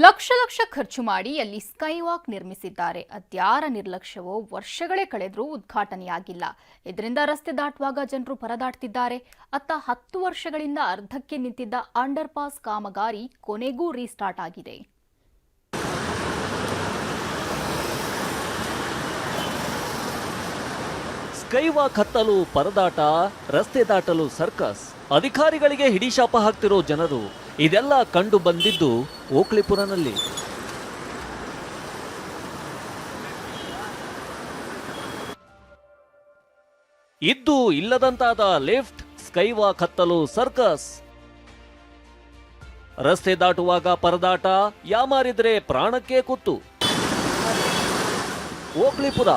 ಲಕ್ಷ ಲಕ್ಷ ಖರ್ಚು ಮಾಡಿ ಅಲ್ಲಿ ಸ್ಕೈವಾಕ್ ನಿರ್ಮಿಸಿದ್ದಾರೆ. ಅದ್ಯಾರ ನಿರ್ಲಕ್ಷ್ಯವೋ ವರ್ಷಗಳೇ ಕಳೆದರೂ ಉದ್ಘಾಟನೆಯಾಗಿಲ್ಲ. ಇದರಿಂದ ರಸ್ತೆ ದಾಟುವಾಗ ಜನರು ಪರದಾಡ್ತಿದ್ದಾರೆ. ಅತ್ತ ಹತ್ತು ವರ್ಷಗಳಿಂದ ಅರ್ಧಕ್ಕೆ ನಿಂತಿದ್ದ ಅಂಡರ್ ಪಾಸ್ ಕಾಮಗಾರಿ ಕೊನೆಗೂ ರೀಸ್ಟಾರ್ಟ್ ಆಗಿದೆ. ಸ್ಕೈವಾಕ್ ಹತ್ತಲು ಪರದಾಟ, ರಸ್ತೆ ದಾಟಲು ಸರ್ಕಸ್. ಅಧಿಕಾರಿಗಳಿಗೆ ಹಿಡಿಶಾಪ ಹಾಕ್ತಿರೋ ಜನರು ಇದೆಲ್ಲ ಕಂಡು ಬಂದಿದ್ದು ಓಕ್ಲಿಪುರನಲ್ಲಿ ಇದ್ದು ಇಲ್ಲದಂತಾದ ಲಿಫ್ಟ್ ಸ್ಕೈವಾಕ್ ಹತ್ತಲು ಸರ್ಕಸ್. ರಸ್ತೆ ದಾಟುವಾಗ ಪರದಾಟ, ಯಾಮಾರಿದ್ರೆ ಪ್ರಾಣಕ್ಕೆ ಕುತ್ತು. ಓಕ್ಲಿಪುರ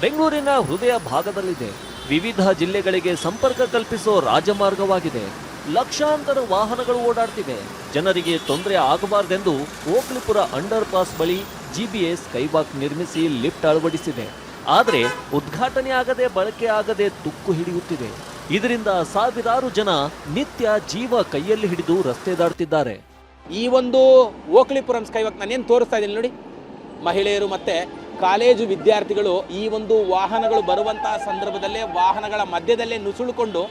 ಬೆಂಗಳೂರಿನ ಹೃದಯ ಭಾಗದಲ್ಲಿದೆ. ವಿವಿಧ ಜಿಲ್ಲೆಗಳಿಗೆ ಸಂಪರ್ಕ ಕಲ್ಪಿಸೋ ರಾಜಮಾರ್ಗವಾಗಿದೆ. ಲಕ್ಷಾಂತರ ವಾಹನಗಳು ಓಡಾಡ್ತಿವೆ. ಜನರಿಗೆ ತೊಂದರೆ ಆಗಬಾರದೆಂದು ಓಕ್ಲಿಪುರ ಅಂಡರ್ ಪಾಸ್ ಬಳಿ ಜಿಬಿಎಸ್ ಕೈವಾಕ್ ನಿರ್ಮಿಸಿ ಲಿಫ್ಟ್ ಅಳವಡಿಸಿದೆ. ಆದರೆ ಉದ್ಘಾಟನೆ ಆಗದೆ ಬಳಕೆ ಆಗದೆ ತುಕ್ಕು ಹಿಡಿಯುತ್ತಿದೆ. ಇದರಿಂದ ಸಾವಿರಾರು ಜನ ನಿತ್ಯ ಜೀವ ಕೈಯಲ್ಲಿ ಹಿಡಿದು ರಸ್ತೆ ದಾಡ್ತಿದ್ದಾರೆ ಈ ಒಂದು ಓಕ್ಲಿಪುರಂ ಸ್ಕೈವಾಕ್ ನಾನೇನು ತೋರಿಸ್ತಾ ಇದ್ದೀನಿ ನೋಡಿ. ಮಹಿಳೆಯರು ಮತ್ತೆ ಕಾಲೇಜು ವಿದ್ಯಾರ್ಥಿಗಳು ಈ ಒಂದು ವಾಹನಗಳು ಬರುವಂತಹ ಸಂದರ್ಭದಲ್ಲೇ ವಾಹನಗಳ ಮಧ್ಯದಲ್ಲೇ ನುಸುಳುಕೊಂಡು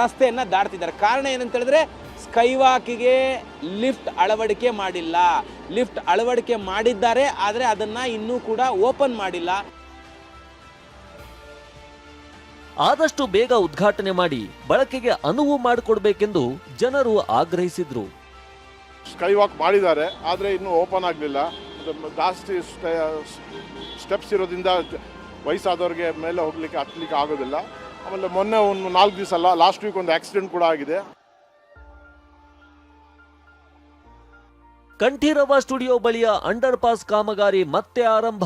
ರಸ್ತೆಯನ್ನು ದಾಟ್ತಿದ್ದಾರೆ. ಕಾರಣ ಏನಂತ ಹೇಳಿದ್ರೆ ಸ್ಕೈವಾಕಿಗೆ ಲಿಫ್ಟ್ ಅಳವಡಿಕೆ ಮಾಡಿಲ್ಲ. ಲಿಫ್ಟ್ ಅಳವಡಿಕೆ ಮಾಡಿದ್ದಾರೆ ಆದರೆ ಅದನ್ನ ಇನ್ನೂ ಕೂಡ ಓಪನ್ ಮಾಡಿಲ್ಲ. ಆದಷ್ಟು ಬೇಗ ಉದ್ಘಾಟನೆ ಮಾಡಿ ಬಳಕೆಗೆ ಅನುವು ಮಾಡಿಕೊಡ್ಬೇಕೆಂದು ಜನರು ಆಗ್ರಹಿಸಿದ್ರು. ಸ್ಕೈವಾಕ್ ಮಾಡಿದ್ದಾರೆ ಆದರೆ ಇನ್ನೂ ಓಪನ್ ಆಗಲಿಲ್ಲ. ಜಾಸ್ತಿ ಸ್ಟೆಪ್ಸ್ ಇರೋದ್ರಿಂದ ವಯಸ್ಸಾದವ್ರಿಗೆ ಮೇಲೆ ಹೋಗ್ಲಿಕ್ಕೆ ಹತ್ತಲಿಕ್ಕೆ ಆಗೋದಿಲ್ಲ. ಆಮೇಲೆ ಮೊನ್ನೆ ಒಂದು ನಾಲ್ಕು ದಿವಸ ಅಲ್ಲ ಲಾಸ್ಟ್ ವೀಕ್ ಒಂದು ಆಕ್ಸಿಡೆಂಟ್ ಕೂಡ ಆಗಿದೆ. ಕಂಠೀರವ ಸ್ಟುಡಿಯೋ ಬಳಿಯ ಅಂಡರ್ ಪಾಸ್ ಕಾಮಗಾರಿ ಮತ್ತೆ ಆರಂಭ.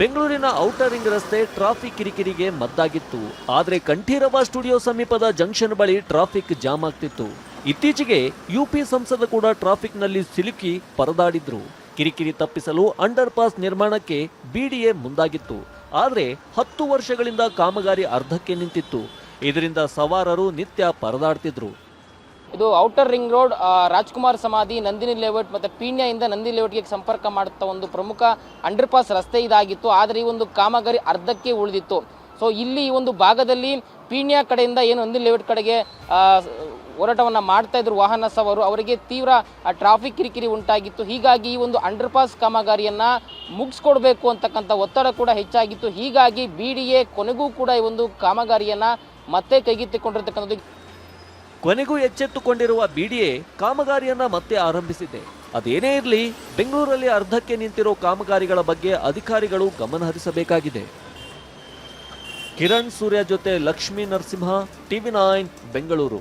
ಬೆಂಗಳೂರಿನ ಔಟರ್ ರಿಂಗ್ ರಸ್ತೆ ಟ್ರಾಫಿಕ್ ಕಿರಿಕಿರಿಗೆ ಮದ್ದಾಗಿತ್ತು. ಆದರೆ ಕಂಠೀರವ ಸ್ಟುಡಿಯೋ ಸಮೀಪದ ಜಂಕ್ಷನ್ ಬಳಿ ಟ್ರಾಫಿಕ್ ಜಾಮ್ ಆಗ್ತಿತ್ತು. ಇತ್ತೀಚೆಗೆ ಯುಪಿ ಸಂಸದ ಕೂಡ ಟ್ರಾಫಿಕ್ನಲ್ಲಿ ಸಿಲುಕಿ ಪರದಾಡಿದ್ರು. ಕಿರಿಕಿರಿ ತಪ್ಪಿಸಲು ಅಂಡರ್ ಪಾಸ್ ನಿರ್ಮಾಣಕ್ಕೆ ಬಿಡಿಎ ಮುಂದಾಗಿತ್ತು. ಆದರೆ ಹತ್ತು ವರ್ಷಗಳಿಂದ ಕಾಮಗಾರಿ ಅರ್ಧಕ್ಕೆ ನಿಂತಿತ್ತು. ಇದರಿಂದ ಸವಾರರು ನಿತ್ಯ ಪರದಾಡ್ತಿದ್ರು. ಇದು ಔಟರ್ ರಿಂಗ್ ರೋಡ್ ರಾಜ್ಕುಮಾರ್ ಸಮಾಧಿ, ನಂದಿನಿ ಲೇಔಟ್ ಮತ್ತು ಪೀಣ್ಯದಿಂದ ನಂದಿನಿ ಲೇಔಟ್ಗೆ ಸಂಪರ್ಕ ಮಾಡುತ್ತಾ ಒಂದು ಪ್ರಮುಖ ಅಂಡರ್ ಪಾಸ್ ರಸ್ತೆ ಇದಾಗಿತ್ತು. ಆದರೆ ಈ ಒಂದು ಕಾಮಗಾರಿ ಅರ್ಧಕ್ಕೆ ಉಳಿದಿತ್ತು. ಸೊ ಇಲ್ಲಿ ಈ ಒಂದು ಭಾಗದಲ್ಲಿ ಪೀಣ್ಯ ಕಡೆಯಿಂದ ಏನು ನಂದಿನಿ ಲೇಔಟ್ ಕಡೆಗೆ ಹೋರಾಟವನ್ನು ಮಾಡ್ತಾ ಇದ್ರು ವಾಹನ ಸವಾರು ಅವರಿಗೆ ತೀವ್ರ ಟ್ರಾಫಿಕ್ ಕಿರಿಕಿರಿ ಉಂಟಾಗಿತ್ತು. ಹೀಗಾಗಿ ಈ ಒಂದು ಅಂಡರ್ ಪಾಸ್ ಕಾಮಗಾರಿಯನ್ನು ಮುಗಿಸ್ಕೊಡ್ಬೇಕು ಅಂತಕ್ಕಂಥ ಒತ್ತಡ ಕೂಡ ಹೆಚ್ಚಾಗಿತ್ತು. ಹೀಗಾಗಿ ಬಿ ಡಿ ಎ ಕೊನೆಗೂ ಕೂಡ ಈ ಒಂದು ಕಾಮಗಾರಿಯನ್ನು ಮತ್ತೆ ಕೈಗೆತ್ತಿಕೊಂಡಿರ್ತಕ್ಕಂಥದ್ದು. ಕೊನೆಗೂ ಎಚ್ಚೆತ್ತುಕೊಂಡಿರುವ ಬಿಡಿಎ ಕಾಮಗಾರಿಯನ್ನ ಮತ್ತೆ ಆರಂಭಿಸಿದೆ. ಅದೇನೇ ಇರಲಿ, ಬೆಂಗಳೂರಲ್ಲಿ ಅರ್ಧಕ್ಕೆ ನಿಂತಿರೋ ಕಾಮಗಾರಿಗಳ ಬಗ್ಗೆ ಅಧಿಕಾರಿಗಳು ಗಮನ ಹರಿಸಬೇಕಾಗಿದೆ. ಕಿರಣ್ ಸೂರ್ಯ ಜೊತೆ ಲಕ್ಷ್ಮೀ ನರಸಿಂಹ, ಟಿವಿ ನೈನ್, ಬೆಂಗಳೂರು.